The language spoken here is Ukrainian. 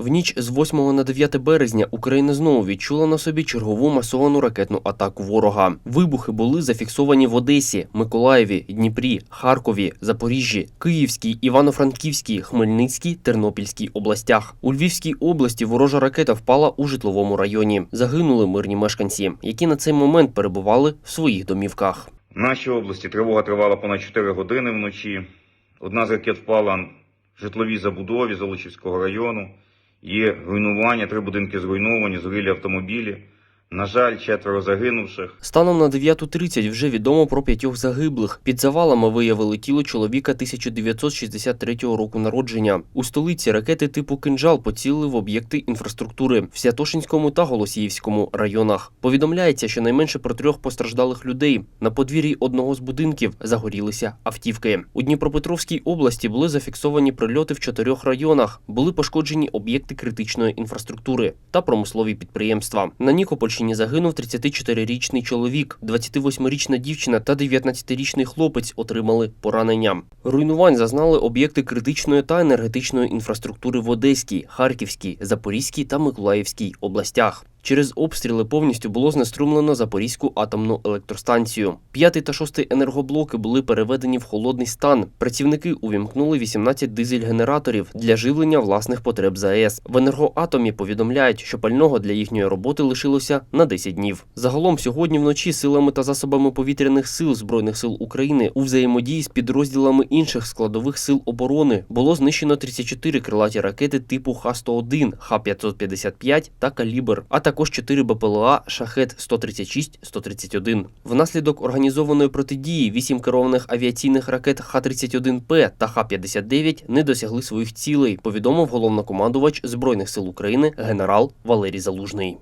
В ніч з 8 на 9 березня Україна знову відчула на собі чергову масовану ракетну атаку ворога. Вибухи були зафіксовані в Одесі, Миколаєві, Дніпрі, Харкові, Запоріжжі, Київській, Івано-Франківській, Хмельницькій, Тернопільській областях. У Львівській області ворожа ракета впала у житловому районі. Загинули мирні мешканці, які на цей момент перебували в своїх домівках. В нашій області тривога тривала понад 4 години вночі. Одна з ракет впала в житловій забудові Золочівського району. Є руйнування, три будинки зруйновані, згорілі автомобілі. На жаль, четверо загинувших. Станом на 9.30 вже відомо про п'ятьох загиблих. Під завалами виявили тіло чоловіка 1963 року народження. У столиці ракети типу «Кинжал» поцілили в об'єкти інфраструктури в Святошинському та Голосіївському районах. Повідомляється, що найменше про трьох постраждалих людей. На подвір'ї одного з будинків загорілися автівки. У Дніпропетровській області були зафіксовані прильоти в чотирьох районах. Були пошкоджені об'єкти критичної інфраструктури та промислові підприємства. На Нікопольщині загинув 34-річний чоловік, 28-річна дівчина та 19-річний хлопець отримали поранення. Руйнувань зазнали об'єкти критичної та енергетичної інфраструктури в Одеській, Харківській, Запорізькій та Миколаївській областях. Через обстріли повністю було знеструмлено Запорізьку атомну електростанцію. П'ятий та шостий енергоблоки були переведені в холодний стан. Працівники увімкнули 18 дизель-генераторів для живлення власних потреб ЗАЕС. В енергоатомі повідомляють, що пального для їхньої роботи лишилося на 10 днів. Загалом сьогодні вночі силами та засобами повітряних сил збройних сил України у взаємодії з підрозділами інших складових сил оборони було знищено 34 крилаті ракети типу Х-101, Х-555 та Калібр, а також 4 БПЛА Шахет 136-131. Внаслідок організованої протидії 8 керованих авіаційних ракет Х-31П та Х-59 не досягли своїх цілей, повідомив головнокомандувач Збройних сил України генерал Валерій Залужний.